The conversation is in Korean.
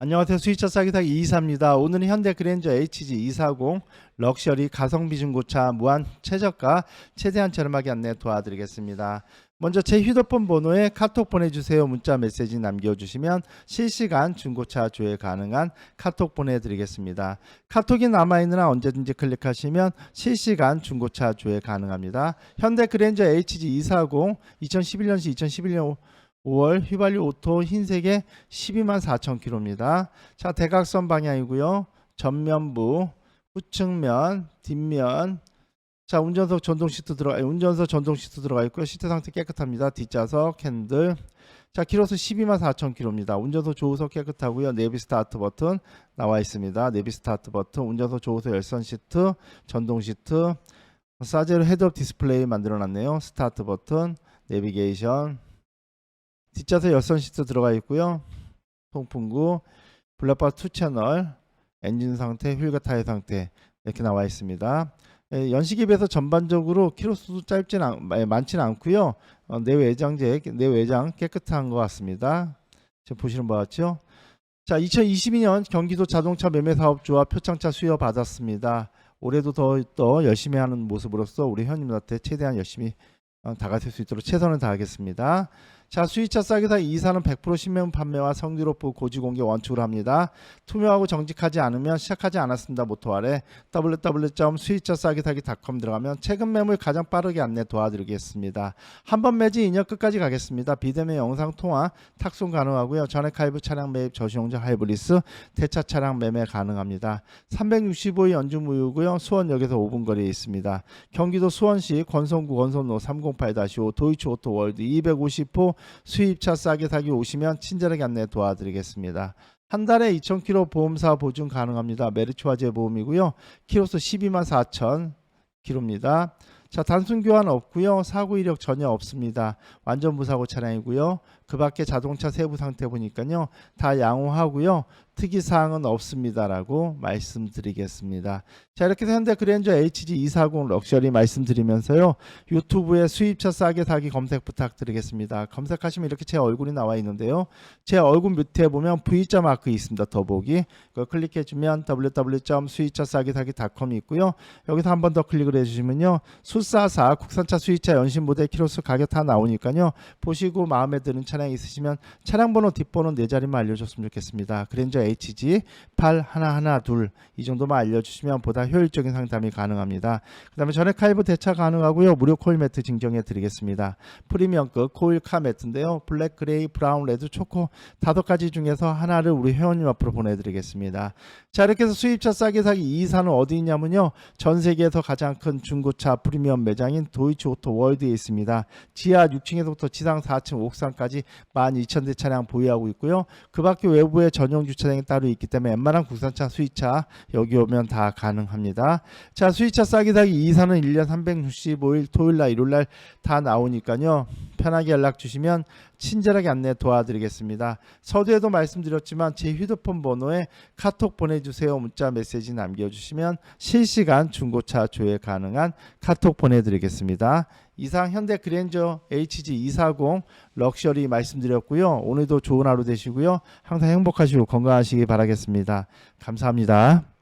안녕하세요. 수입차 싸기 사기 이이사입니다. 오늘은 현대 그랜저 HG 240 럭셔리 가성비 중고차 무한 최저가 최대한 저렴하게 안내 도와드리겠습니다. 먼저 제 휴대폰 번호에 카톡 보내주세요. 문자 메시지 남겨주시면 실시간 중고차 조회 가능한 카톡 보내드리겠습니다. 카톡이 남아있느나 언제든지 클릭하시면 실시간 중고차 조회 가능합니다. 현대 그랜저 HG 240 2011년시 2011년 5월 휘발유 오토 흰색에 12만 4천 킬로입니다. 자 대각선 방향이고요. 전면부, 후측면, 뒷면. 자 운전석 전동 시트 들어가 운전석 전동 시트 들어가 있고요. 시트 상태 깨끗합니다. 뒷좌석 핸들. 자 키로수 12만 4천 킬로입니다. 운전석 조우석 깨끗하고요. 내비 스타트 버튼 나와 있습니다. 내비 스타트 버튼, 운전석 조우석 열선 시트, 전동 시트, 사제로 헤드업 디스플레이 만들어놨네요. 스타트 버튼, 내비게이션. 뒷좌석 열선 시트 들어가 있고요. 통풍구, 블랙박스 2 채널, 엔진 상태, 휠과 타이어 상태 이렇게 나와 있습니다. 예, 연식에 비해서 전반적으로 키로수도 짧진 않, 예, 많지는 않고요. 어, 내외장재, 내외장 깨끗한 것 같습니다. 지금 보시는 바 같죠? 자, 2022년 경기도 자동차 매매 사업조합 표창차 수여 받았습니다. 올해도 더, 더 열심히 하는 모습으로서 우리 회원님한테 최대한 열심히 어, 다가설 수 있도록 최선을 다하겠습니다. 자, 수입차 싸게 사 이사는 100% 신명 판매와 성질 오프 고지 공개 원칙으로 합니다. 투명하고 정직하지 않으면 시작하지 않았습니다. 모토 아래 www.수입차 싸게 사기닷컴 들어가면 최근 매물 가장 빠르게 안내 도와드리겠습니다. 한 번 매지 2년 끝까지 가겠습니다. 비대면 영상 통화 탁송 가능하고요. 전액 할부 차량 매입 저시용자 하이브리스 대차 차량 매매 가능합니다. 365일 연중 무휴고요. 수원역에서 5분 거리에 있습니다. 경기도 수원시 권성구 권선로 308-5 도이치 오토 월드 250호 수입차 싸게 사기 오시면 친절하게 안내 도와드리겠습니다. 한 달에 2,000km 보험사 보증 가능합니다. 메르츠화재 보험이고요. 키로수 12만 4천 킬로입니다. 자 단순 교환 없고요. 사고 이력 전혀 없습니다. 완전 무사고 차량이고요. 그 밖에 자동차 세부 상태 보니까요. 다 양호하고요. 특이 사항은 없습니다라고 말씀드리겠습니다. 자 이렇게 해서 현대 그랜저 HG 240 럭셔리 말씀드리면서요. 유튜브에 수입차 싸게 사기 검색 부탁드리겠습니다. 검색하시면 이렇게 제 얼굴이 나와 있는데요. 제 얼굴 밑에 보면 V자 마크 있습니다. 더보기 그걸 클릭해 주면 www.수입차 싸게 사기.com이 있고요. 여기서 한 번 더 클릭을 해주시면요. 수사사 국산차 수입차 연신 모델 키로수 가격 다 나오니까요. 보시고 마음에 드는 차량 있으시면 차량 번호 뒷번호 네 자리만 알려줬으면 좋겠습니다. 그랜저 HG 8112 이 정도만 알려주시면 보다 효율적인 상담이 가능합니다. 그 다음에 전액 할부 대차 가능하고요. 무료 코일 매트 증정해 드리겠습니다. 프리미엄급 코일 카 매트인데요. 블랙, 그레이, 브라운, 레드, 초코 다섯 가지 중에서 하나를 우리 회원님 앞으로 보내드리겠습니다. 자 이렇게 해서 수입차 싸게 사기 2사는 어디 있냐면요. 전 세계에서 가장 큰 중고차 프리미엄 매장인 도이치 오토 월드에 있습니다. 지하 6층에서부터 지상 4층 옥상까지 12,000대 차량 보유하고 있고요. 그 밖에 외부에 전용 주차장이 따로 있기 때문에 웬만한 국산차 수입차 여기 오면 다 가능합니다. 자 수입차 싸게 사기 2사는 1년 365일 토요일 날 일요일 날 다 나오니까요. 편하게 연락 주시면 친절하게 안내 도와드리겠습니다. 서두에도 말씀드렸지만 제 휴대폰 번호에 카톡 보내주세요. 문자 메시지 남겨주시면 실시간 중고차 조회 가능한 카톡 보내드리겠습니다. 이상 현대 그랜저 HG 240 럭셔리 말씀드렸고요. 오늘도 좋은 하루 되시고요. 항상 행복하시고 건강하시기 바라겠습니다. 감사합니다.